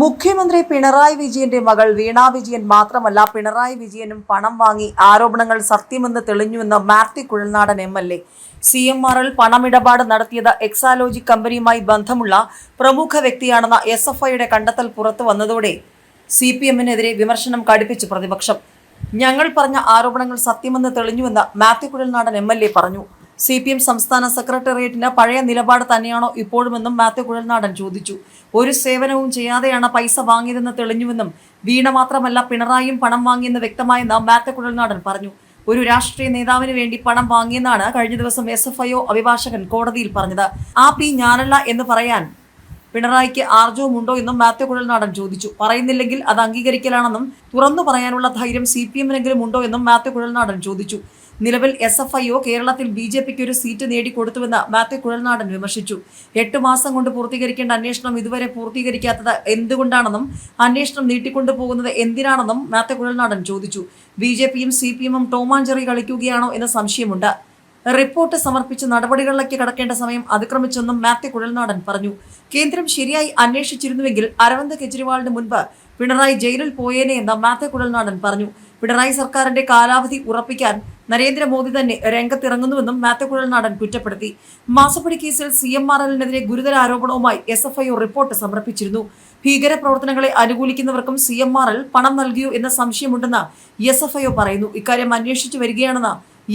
മുഖ്യമന്ത്രി പിണറായി വിജയന്റെ മകൾ വീണ വിജയൻ മാത്രമല്ല പിണറായി വിജയനും പണം വാങ്ങി ആരോപണങ്ങൾ സത്യമെന്ന് തെളിഞ്ഞുവെന്ന് Mathew Kuzhalnadan M L A. C M R L പണമിടപാട് നടത്തിയത് എക്സാലോജി കമ്പനിയുമായി ബന്ധമുള്ള പ്രമുഖ വ്യക്തിയാണെന്ന എസ് എഫ് ഐയുടെ കണ്ടെത്തൽ പുറത്തു വന്നതോടെ സി പി എമ്മിനെതിരെ വിമർശനം കടുപ്പിച്ചു പ്രതിപക്ഷം. ഞങ്ങൾ പറഞ്ഞ ആരോപണങ്ങൾ സത്യമെന്ന് തെളിഞ്ഞുവെന്ന് Mathew Kuzhalnadan M L A പറഞ്ഞു. സി പി എം സംസ്ഥാന സെക്രട്ടേറിയറ്റിന് പഴയ നിലപാട് തന്നെയാണോ ഇപ്പോഴുമെന്നും മാത്യു കുഴൽനാടൻ ചോദിച്ചു. ഒരു സേവനവും ചെയ്യാതെയാണ് പൈസ വാങ്ങിയതെന്ന് തെളിഞ്ഞുവെന്നും വീണ മാത്രമല്ല പിണറായിയും പണം വാങ്ങിയെന്ന് വ്യക്തമായെന്ന് മാത്യു കുഴൽനാടൻ പറഞ്ഞു. ഒരു രാഷ്ട്രീയ നേതാവിന് വേണ്ടി പണം വാങ്ങിയെന്നാണ് കഴിഞ്ഞ ദിവസം എസ് എഫ് ഐഒ അഭിഭാഷകൻ കോടതിയിൽ പറഞ്ഞത്. ആ പി ഞാനല്ല എന്ന് പറയാൻ പിണറായിക്ക് ആർജവുമുണ്ടോ എന്നും മാത്യു കുഴൽനാടൻ ചോദിച്ചു. പറയുന്നില്ലെങ്കിൽ അത് അംഗീകരിക്കലാണെന്നും തുറന്നു പറയാനുള്ള ധൈര്യം സി പി എമ്മിനെങ്കിലും ഉണ്ടോ എന്നും മാത്യു കുഴൽനാടൻ ചോദിച്ചു. നിലവിൽ എസ് എഫ് ഐ ഒ കേരളത്തിൽ ബി ജെ പിക്ക് ഒരു സീറ്റ് നേടിക്കൊടുത്തുവെന്ന് മാത്യു കുഴൽനാടൻ വിമർശിച്ചു. എട്ട് മാസം കൊണ്ട് പൂർത്തീകരിക്കേണ്ട അന്വേഷണം ഇതുവരെ പൂർത്തീകരിക്കാത്തത് എന്തുകൊണ്ടാണെന്നും അന്വേഷണം നീട്ടിക്കൊണ്ടു പോകുന്നത് എന്തിനാണെന്നും മാത്യു കുഴൽനാടൻ ചോദിച്ചു. ബി ജെ പിയും സി പി എമ്മും ടോമാഞ്ചെറി കളിക്കുകയാണോ എന്ന സംശയമുണ്ട്. റിപ്പോർട്ട് സമർപ്പിച്ച് നടപടികളിലേക്ക് കടക്കേണ്ട സമയം അതിക്രമിച്ചെന്നും മാത്യു കുഴൽനാടൻ പറഞ്ഞു. കേന്ദ്രം ശരിയായി അന്വേഷിച്ചിരുന്നുവെങ്കിൽ അരവിന്ദ് കെജ്രിവാളിന് മുൻപ് പിണറായി ജയിലിൽ പോയേനെ എന്ന് മാത്യു കുഴൽനാടൻ പറഞ്ഞു. പിണറായി സർക്കാരിന്റെ കാലാവധി ഉറപ്പിക്കാൻ നരേന്ദ്രമോദി തന്നെ രംഗത്തിറങ്ങുന്നുവെന്നും മാത്യു കുഴൽനാടൻ കുറ്റപ്പെടുത്തി. മാസപ്പടി കേസിൽ സി എം ആർ എല്ലിനെതിരെ ഗുരുതര ആരോപണവുമായി എസ് എഫ് ഐ റിപ്പോർട്ട് സമർപ്പിച്ചിരുന്നു. ഭീകര പ്രവർത്തനങ്ങളെ അനുകൂലിക്കുന്നവർക്കും സി എം ആർ എൽ പണം നൽകിയോ എന്ന സംശയമുണ്ടെന്ന് എസ് എഫ് ഐ പറയുന്നു. ഇക്കാര്യം അന്വേഷിച്ചു വരികയാണെന്ന്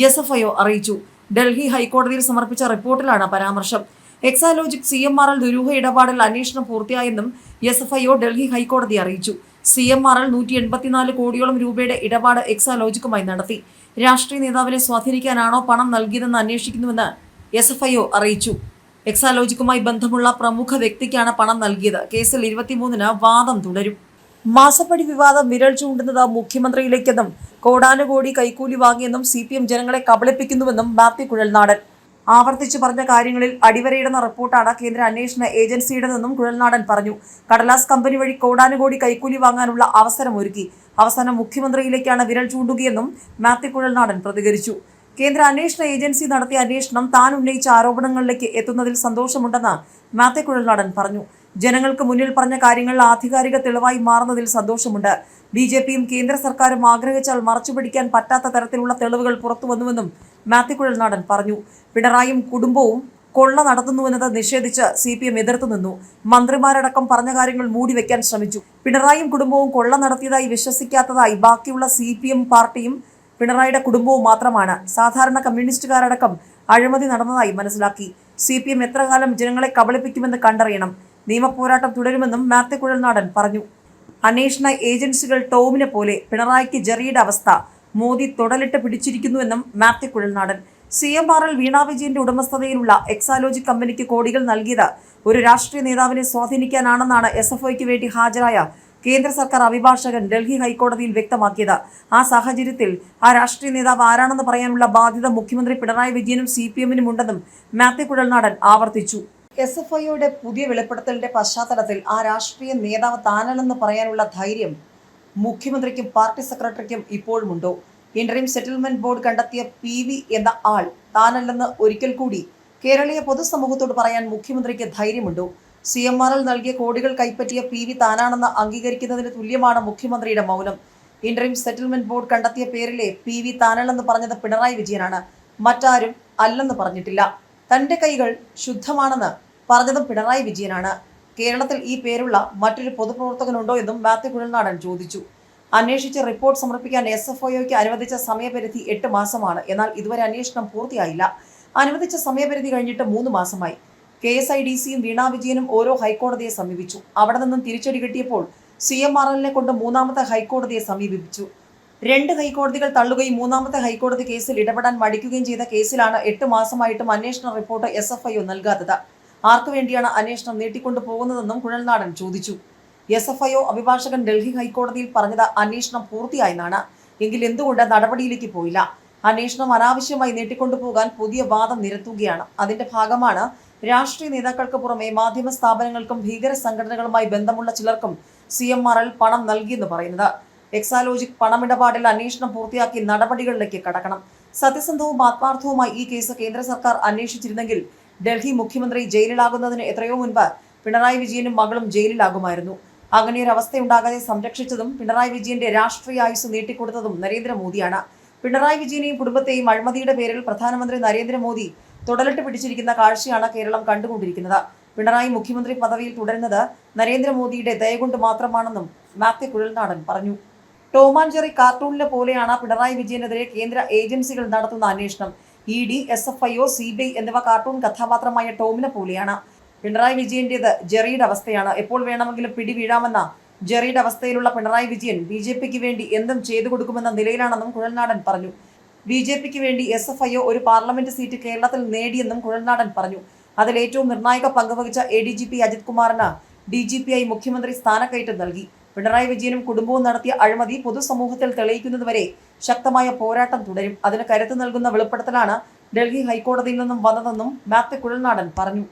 എസ് എഫ് ഐ അറിയിച്ചു. ഡൽഹി ഹൈക്കോടതിയിൽ സമർപ്പിച്ച റിപ്പോർട്ടിലാണ് പരാമർശം. Exalogic C M R L ദുരൂഹ ഇടപാടിൽ അന്വേഷണം പൂർത്തിയായെന്നും S F I O Delhi ഹൈക്കോടതി അറിയിച്ചു. സി എം ആർ എൽ നൂറ്റി എൺപത്തിനാല് കോടിയോളം രൂപയുടെ ഇടപാട് എക്സാലോജിക്കുമായി നടത്തി. രാഷ്ട്രീയ നേതാവിനെ സ്വാധീനിക്കാനാണോ പണം നൽകിയതെന്ന് അന്വേഷിക്കുന്നുവെന്ന് എസ് എഫ് ഐ ഒ അറിയിച്ചു. എക്സാലോജിക്കുമായി ബന്ധമുള്ള പ്രമുഖ വ്യക്തിക്കാണ് പണം നൽകിയത്. കേസിൽ ഇരുപത്തിമൂന്നിന് വാദം തുടരും. മാസപ്പടി വിവാദം വിരൽ ചൂണ്ടുന്നത് മുഖ്യമന്ത്രിയിലേക്കെന്നും കോടാനുകോടി കൈക്കൂലി വാങ്ങിയെന്നും സി പി എം ജനങ്ങളെ കബളിപ്പിക്കുന്നുവെന്നും മാത്യു കുഴൽനാടൻ. ആവർത്തിച്ചു പറഞ്ഞ കാര്യങ്ങളിൽ അടിവരയിടുന്ന റിപ്പോർട്ടാണ് കേന്ദ്ര അന്വേഷണ ഏജൻസിയുടെ നിന്നും കുഴൽനാടൻ പറഞ്ഞു. കടലാസ് കമ്പനി വഴി കോടാനുകോടി കൈക്കൂലി വാങ്ങാനുള്ള അവസരം ഒരുക്കി. അവസാനം മുഖ്യമന്ത്രിയിലേക്കാണ് വിരൽ ചൂണ്ടുകയെന്നും മാത്യു കുഴൽനാടൻ പ്രതികരിച്ചു. കേന്ദ്ര അന്വേഷണ ഏജൻസി നടത്തിയ അന്വേഷണം താൻ ഉന്നയിച്ച ആരോപണങ്ങളിലേക്ക് എത്തുന്നതിൽ സന്തോഷമുണ്ടെന്ന് മാത്യു കുഴൽനാടൻ പറഞ്ഞു. ജനങ്ങൾക്ക് മുന്നിൽ പറഞ്ഞ കാര്യങ്ങൾ ആധികാരിക തെളിവായി മാറുന്നതിൽ സന്തോഷമുണ്ട്. ബി ജെ പിയും കേന്ദ്ര സർക്കാരും ആഗ്രഹിച്ചാൽ മറച്ചുപിടിക്കാൻ പറ്റാത്ത തരത്തിലുള്ള തെളിവുകൾ പുറത്തുവന്നുവെന്നും മാത്യു കുഴൽനാടൻ പറഞ്ഞു. പിണറായും കുടുംബവും കൊള്ള നടത്തുന്നുവെന്നത് നിഷേധിച്ച് സി പി എം എതിർത്തു നിന്നു. മന്ത്രിമാരടക്കം പറഞ്ഞ കാര്യങ്ങൾ മൂടിവെക്കാൻ ശ്രമിച്ചു. പിണറായും കുടുംബവും കൊള്ള നടത്തിയതായി വിശ്വസിക്കാത്തതായി ബാക്കിയുള്ള സി പാർട്ടിയും പിണറായിയുടെ കുടുംബവും മാത്രമാണ്. സാധാരണ കമ്മ്യൂണിസ്റ്റുകാരടക്കം അഴിമതി നടന്നതായി മനസ്സിലാക്കി. സി പി എം എത്ര കാലം ജനങ്ങളെ കബളിപ്പിക്കുമെന്ന് കണ്ടറിയണം. നിയമപോരാട്ടം തുടരുമെന്നും മാത്യു കുഴൽനാടൻ പറഞ്ഞു. അന്വേഷണ ഏജൻസികൾ ടോമിനെ പോലെ പിണറായിക്ക് ജെറിയുടെ അവസ്ഥ മോദി തുടലിട്ട് പിടിച്ചിരിക്കുന്നുവെന്നും Mathew Kuzhalnadan. C M R L Veena വിജയന്റെ ഉടമസ്ഥതയിലുള്ള എക്സാലോജി കമ്പനിക്ക് കോടികൾ നൽകിയത് ഒരു രാഷ്ട്രീയ നേതാവിനെ സ്വാധീനിക്കാനാണെന്നാണ് എസ് എഫ് ഐക്ക് വേണ്ടി ഹാജരായ കേന്ദ്ര സർക്കാർ അഭിഭാഷകൻ ഡൽഹി ഹൈക്കോടതിയിൽ വ്യക്തമാക്കിയത്. ആ സാഹചര്യത്തിൽ ആ രാഷ്ട്രീയ നേതാവ് ആരാണെന്ന് പറയാനുള്ള ബാധ്യത മുഖ്യമന്ത്രി പിണറായി വിജയനും സി പി എമ്മിനും ഉണ്ടെന്നും മാത്യു കുഴൽനാടൻ ആവർത്തിച്ചു. എസ് എഫ് ഐയുടെ പുതിയ വെളിപ്പെടുത്തലിന്റെ പശ്ചാത്തലത്തിൽ ആ രാഷ്ട്രീയ നേതാവ് താനല്ലെന്ന് പറയാനുള്ള ധൈര്യം മുഖ്യമന്ത്രിക്കും പാർട്ടി സെക്രട്ടറിക്കും ഇപ്പോഴുമുണ്ടോ? ഇന്റർം സെറ്റിൽമെന്റ് ബോർഡ് കണ്ടെത്തിയ പി വി എന്ന ആൾ താനല്ലെന്ന് ഒരിക്കൽ കൂടി കേരളീയ പൊതുസമൂഹത്തോട് പറയാൻ മുഖ്യമന്ത്രിക്ക് ധൈര്യമുണ്ടോ? സി എം ആർ എൽ നൽകിയ കോടികൾ കൈപ്പറ്റിയ പി വി താനാണെന്ന് അംഗീകരിക്കുന്നതിന് തുല്യമാണ് മുഖ്യമന്ത്രിയുടെ മൗനം. ഇന്റർം സെറ്റിൽമെന്റ് ബോർഡ് കണ്ടെത്തിയ പേരിലെ പി വി താനല്ലെന്ന് പറഞ്ഞത് പിണറായി വിജയനാണ്. മറ്റാരും അല്ലെന്ന് പറഞ്ഞിട്ടില്ല. തന്റെ കൈകൾ ശുദ്ധമാണെന്ന് പറഞ്ഞതും പിണറായി വിജയനാണ്. കേരളത്തിൽ ഈ പേരുള്ള മറ്റൊരു പൊതുപ്രവർത്തകനുണ്ടോ എന്നും മാത്യു കുഴൽനാടൻ ചോദിച്ചു. അന്വേഷിച്ച് റിപ്പോർട്ട് സമർപ്പിക്കാൻ എസ് എഫ് ഒയോയ്ക്ക് അനുവദിച്ച സമയപരിധി എട്ട് മാസമാണ്. എന്നാൽ ഇതുവരെ അന്വേഷണം പൂർത്തിയായില്ല. അനുവദിച്ച സമയപരിധി കഴിഞ്ഞിട്ട് മൂന്ന് മാസമായി. കെ എസ് ഐ ഡി സിയും വീണാ വിജയനും ഓരോ ഹൈക്കോടതിയെ സമീപിച്ചു. അവിടെ നിന്നും തിരിച്ചടി കിട്ടിയപ്പോൾ സി എം ആർ എല്ലിനെ കൊണ്ട് മൂന്നാമത്തെ ഹൈക്കോടതിയെ സമീപിച്ചു. രണ്ട് ഹൈക്കോടതികൾ തള്ളുകയും മൂന്നാമത്തെ ഹൈക്കോടതി കേസിൽ ഇടപെടാൻ മടിക്കുകയും ചെയ്ത കേസിലാണ് എട്ട് മാസമായിട്ടും അന്വേഷണ report S F I O നൽകാത്തത്. ആർക്കു വേണ്ടിയാണ് അന്വേഷണം നീട്ടിക്കൊണ്ടു പോകുന്നതെന്നും കുഴൽനാടൻ ചോദിച്ചു. എസ് എഫ് ഐ ഒ അഭിഭാഷകൻ ഡൽഹി ഹൈക്കോടതിയിൽ പറഞ്ഞത് അന്വേഷണം പൂർത്തിയായെന്നാണ്. എങ്കിൽ എന്തുകൊണ്ട് നടപടിയിലേക്ക് പോയില്ല? അന്വേഷണം അനാവശ്യമായി നീട്ടിക്കൊണ്ടുപോകാൻ പുതിയ വാദം നിരത്തുകയാണ്. അതിന്റെ ഭാഗമാണ് രാഷ്ട്രീയ നേതാക്കൾക്ക് പുറമെ മാധ്യമ സ്ഥാപനങ്ങൾക്കും ഭീകര സംഘടനകളുമായി ബന്ധമുള്ള ചിലർക്കും സി എം ആർ എൽ പണം നൽകിയെന്ന് പറയുന്നത്. എക്സാലോജിക് പണമിടപാടിൽ അന്വേഷണം പൂർത്തിയാക്കി നടപടികളിലേക്ക് കടക്കണം. സത്യസന്ധവും ആത്മാർത്ഥവുമായി ഈ കേസ് കേന്ദ്ര സർക്കാർ അന്വേഷിച്ചിരുന്നെങ്കിൽ ഡൽഹി മുഖ്യമന്ത്രി ജയിലിലാകുന്നതിന് എത്രയോ മുൻപ് പിണറായി വിജയനും മകളും ജയിലിലാകുമായിരുന്നു. അങ്ങനെ ഒരു അവസ്ഥയുണ്ടാകാതെ സംരക്ഷിച്ചതും പിണറായി വിജയന്റെ രാഷ്ട്രീയ ആയുസ് നീട്ടിക്കൊടുത്തതും നരേന്ദ്രമോദിയാണ്. പിണറായി വിജയനെയും കുടുംബത്തെയും അഴിമതിയുടെ പേരിൽ പ്രധാനമന്ത്രി നരേന്ദ്രമോദി തുടലിട്ട് പിടിച്ചിരിക്കുന്ന കാഴ്ചയാണ് കേരളം കണ്ടുകൊണ്ടിരിക്കുന്നത്. പിണറായി മുഖ്യമന്ത്രി പദവിയിൽ തുടരുന്നത് നരേന്ദ്രമോദിയുടെ ദയകൊണ്ട് മാത്രമാണെന്നും മാത്യു കുഴൽനാടൻ പറഞ്ഞു. ടോം ജെറി കാർട്ടൂണിലെ പോലെയാണ് പിണറായി വിജയനെതിരെ കേന്ദ്ര ഏജൻസികൾ നടത്തുന്ന അന്വേഷണം. E D S F I O C B I എന്നിവ കാർട്ടൂൺ കഥാപാത്രമായ ടോമിനെ പോലെയാണ്. പിണറായി വിജയന്റേത് ജെറിയുടെ അവസ്ഥയാണ്. എപ്പോൾ വേണമെങ്കിലും പിടി വീഴാമെന്ന ജെറിയുടെ അവസ്ഥയിലുള്ള പിണറായി വിജയൻ ബി ജെ പിക്ക് വേണ്ടി എന്തും ചെയ്തു കൊടുക്കുമെന്ന നിലയിലാണെന്നും കുഴൽനാടൻ പറഞ്ഞു. ബി ജെ പിക്ക് വേണ്ടി എസ് എഫ് ഐ ഒ ഒരു പാർലമെന്റ് സീറ്റ് കേരളത്തിൽ നേടിയെന്നും കുഴൽനാടൻ പറഞ്ഞു. അതിൽ ഏറ്റവും നിർണായക പങ്കുവഹിച്ച A D G P Ajith കുമാറിന് ഡി ജി പി ആയി മുഖ്യമന്ത്രി സ്ഥാനക്കയറ്റം നൽകി. പിണറായി വിജയനും കുടുംബവും നടത്തിയ അഴിമതി പൊതുസമൂഹത്തിൽ തെളിയിക്കുന്നതുവരെ ശക്തമായ പോരാട്ടം തുടരും. അതിന് കരുത്ത് നൽകുന്ന വെളിപ്പെടുത്തലാണ് ഡൽഹി ഹൈക്കോടതിയിൽ നിന്നും വന്നതെന്നും മാത്യു കുഴൽനാടൻ പറഞ്ഞു.